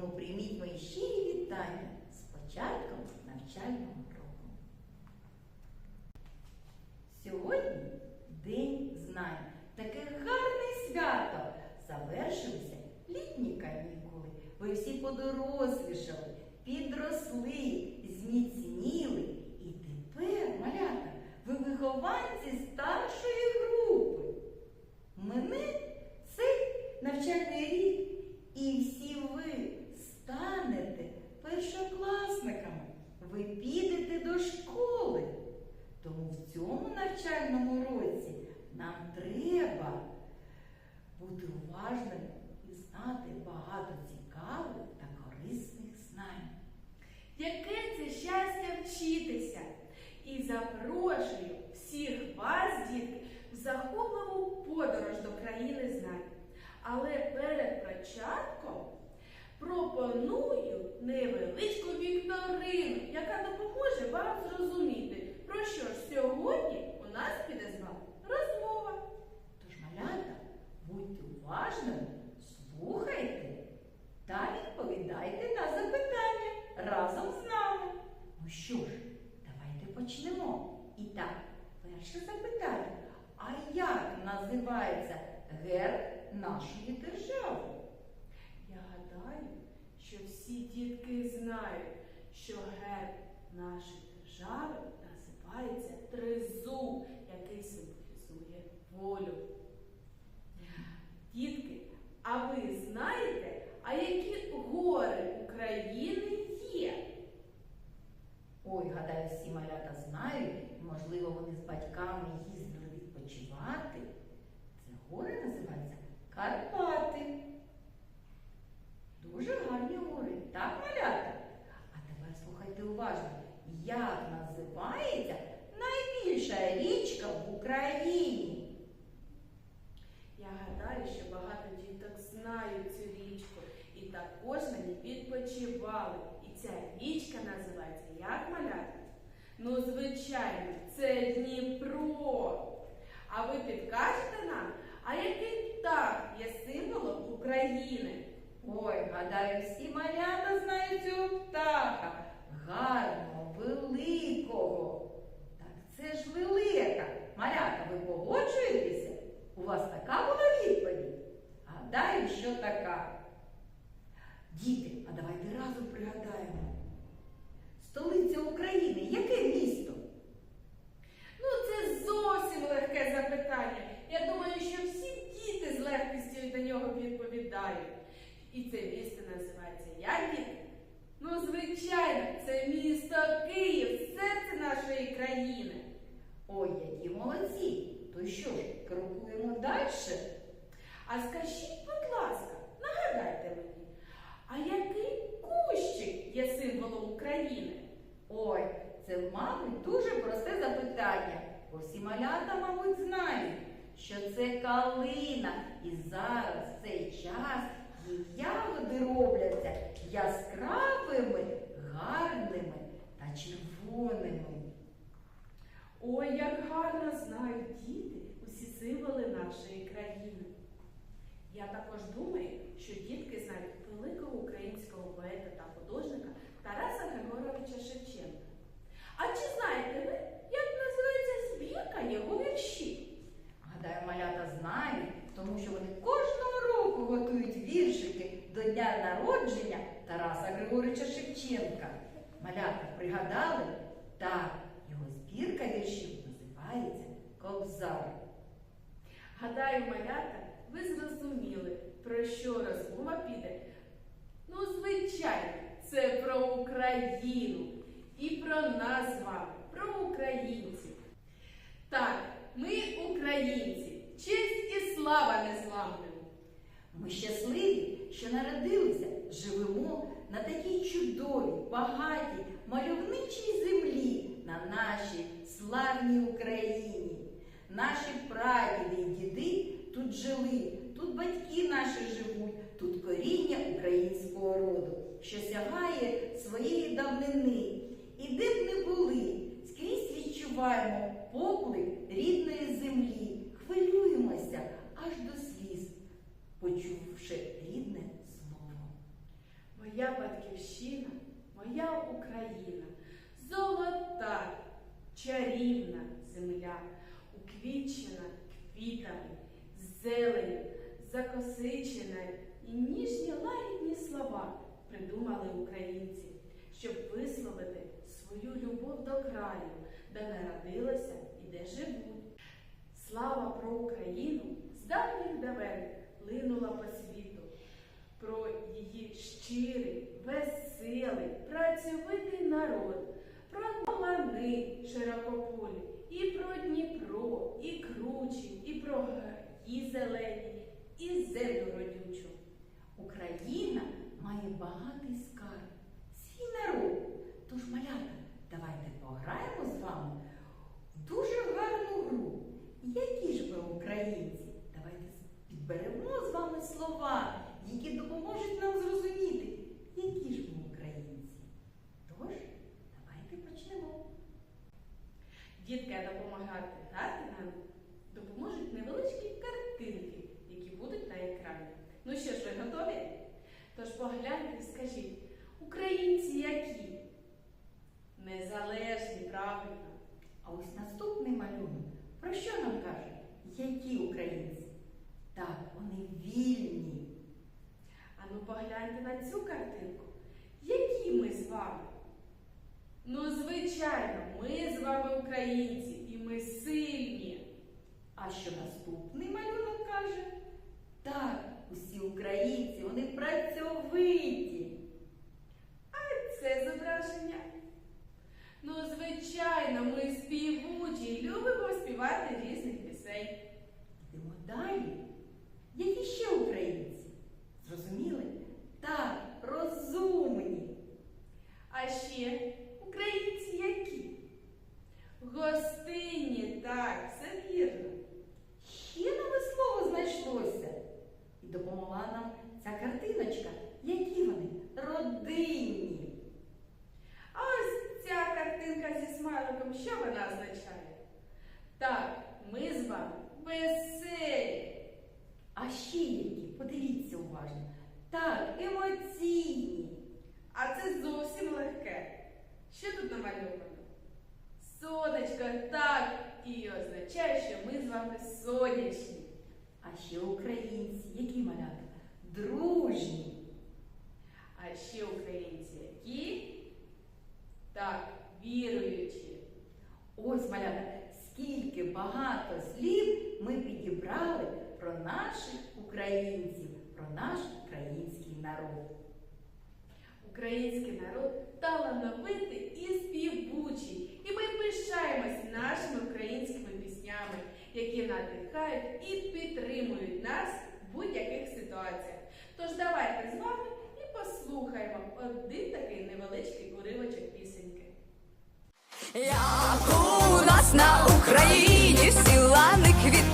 Тому прийміть мої щирі вітання з початком навчального року. Сьогодні День знань. Таке гарне свято. Завершилися літні канікули. Ви всі подорослішали, підросли, зміцніли. І тепер, малята, ви вихованці старшої групи. Мене цей навчальний рік, і всі ви станете першокласниками. Ви підете до школи. Тому в цьому навчальному році нам треба бути уважним і знати багато цікавих та корисних знань. Яке це щастя вчитися! І запрошую всіх вас, дітки, в захопливу подорож до країни знань. Але перед початком пропоную невеличку вікторину, яка допоможе вам зрозуміти, про що ж сьогодні у нас піде з вами розмова. Тож, малята, будьте уважними, слухайте та відповідайте на запитання разом з нами. Ну що ж, давайте почнемо. І так, перше запитання. А як називається герб нашої держави? Я гадаю, що всі дітки знають, що герб нашої держави називається тризуб, який символізує волю. Дітки, а ви знаєте, а які гори України є? Ой, гадаю, всі малята знають, можливо, вони з батьками їздили відпочивати. Це гори називаються Карпати. Дуже гарні гори, так, малята? А тепер слухайте уважно, як називається найбільша річка в Україні? Я гадаю, що багато діток знають цю річку і також на ній відпочивали. І ця річка називається як малята? Ну, звичайно, це Дніпро. А ви підкажете нам, а який птах є символом України? Ой, гадаю, всі малята знають цього птаха. Гарного, великого. Так це ж лелека. Малята, ви погоджуєтеся? У вас така була відповідь? Гадаю, що така. Діти, а давайте разом пригадаємо. Столиця України, яке місто? Ну, це зовсім легке запитання. Я думаю, що всі діти з легкістю на нього відповідають. І це місто називається як діти? Ну, звичайно, це місто Київ, серце нашої країни. Ой, які молодці. То що ж, крокуємо далі? А скажіть, будь ласка, нагадайте мені, а який кущик є символом України? Ой, це, мабуть, дуже просте запитання. Бо всі малята, мабуть, знають, що це калина. І зараз в цей час її ягоди робляться яскравими, гарними та червоними. Ой, як гарно знають діти усі символи нашої країни. Я також думаю, що дітки знають великого українського поета та художника Тараса Григоровича Шевченка. А чи знаєте ви, як називається збірка його віршів? Гадаю, малята знають, тому що вони кожного року готують віршики до дня народження Тараса Григорича Шевченка. Малята пригадали? Так, його збірка віршів називається Кобзар. Гадаю, малята, ви зрозуміли, про що розмова піде. Ну, звичайно, це про Україну і про нас з вами, про українців. Так, ми українці, честь і слава незламним. Ми щасливі, що народилися, живемо на такій чудовій, багатій, мальовничій землі на нашій славній Україні. Наші прадіди і діди тут жили, тут батьки наші живуть, тут коріння українського роду, що сягає своєї давнини. І де б не були, скрізь відчуваємо поклик рідної землі, хвилюємося аж до сліз, почувши рідне слово. Моя батьківщина, моя Україна, золота, чарівна земля уквічена квітами, зеленю, закосичена і ніжні лагідні слова придумали українці, щоб висловити свою любов до краю, де народилися і де живуть. Слава про Україну з давніх давен линула по світу, про її щирий, веселий, працьовитий народ, про лани широкополі, і про Дніпро, і кручі, і про гаї зелені, і землю родючу. Україна має багатий скарб, свій народ. Тож, малята, давайте пограємо з вами в дуже гарну гру. Які ж ви українці? Давайте підберемо з вами слова, які допоможуть нам зрозуміти, які ж ми українці. Тож, давайте почнемо. Дітки допомагати Гатинам допоможуть невеличкі картинки, які будуть на екрані. Ну що ж, ви готові? Тож погляньте і скажіть, українці які? Незалежні, правильно. А ось наступний малюнок. Про що нам каже? Які українці? Так, вони вільні. Ану погляньте на цю картинку. Які ми з вами? Ну, звичайно, ми з вами українці, і ми сильні. А що наступний малюнок каже? Так, усі українці, вони працьовиті. А Це зображення. Ну, звичайно, ми співучі і любимо співати різних пісень. Йдемо далі. Які ще українці? Зрозуміли? Так, розумні. А ще українці які? Гостинні, так, все вірно. Ще нове слово знайшлося. І допомогла нам ця картиночка. Які вони? Родинні. А ось ця картинка зі смайликом, що вона означає? Так, ми з вами веселі. А ще які? Подивіться уважно. Так, емоційні. А це зовсім легке. Що тут намальовано? Сонечко, так, і означає, що ми з вами сонячні. А ще українці, які малята? Дружні. А ще українці які? Так, віруючі. Ось, малята, скільки багато слів ми підібрали про наших українців, про наш український народ. Український народ талановитий і співучий. І ми пишаємось нашими українськими піснями, які надихають і підтримують нас в будь-яких ситуаціях. Тож давайте з вами і послухаємо один такий невеличкий уривочок пісеньки. Як у нас на Україні всі лани квітучі,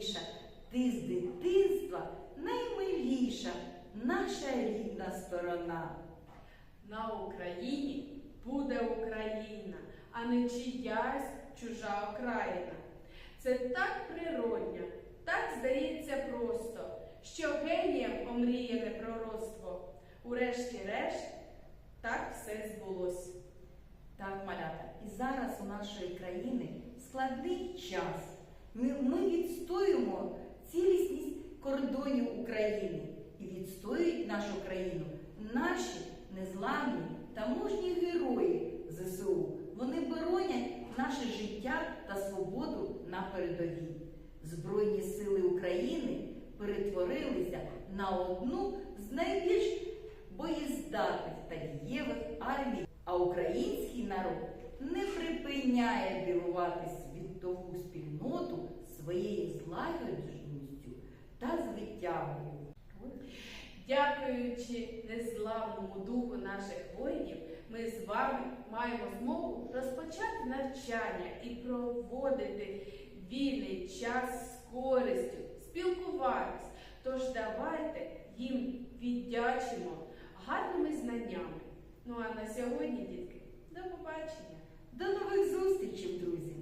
найрідніша, ти з дитинства наймиліша, наша рідна сторона. На Україні буде Україна, а не чиясь чужа окраїна. Це так природня, так здається просто, що генієм омріяне пророцтво. Урешті-решт, так все збулось. Так, малята, і зараз у нашої країни складний час. Ми, відстоюємо цілісність кордонів України і відстоюють нашу країну наші незламні та мужні герої ЗСУ. Вони боронять наше життя та свободу на передовій. Збройні сили України перетворилися на одну з найбільш боєздатних та дієвих армій, а український народ не припиняє дивувати світову спільноту своєю злагодженістю та звитягою. Дякуючи незламному духу наших воїнів, ми з вами маємо змогу розпочати навчання і проводити вільний час з користю, спілкуватись. Тож давайте їм віддячимо гарними знаннями. Ну а на сьогодні, дітки, до побачення! До нових зустрічей, друзі!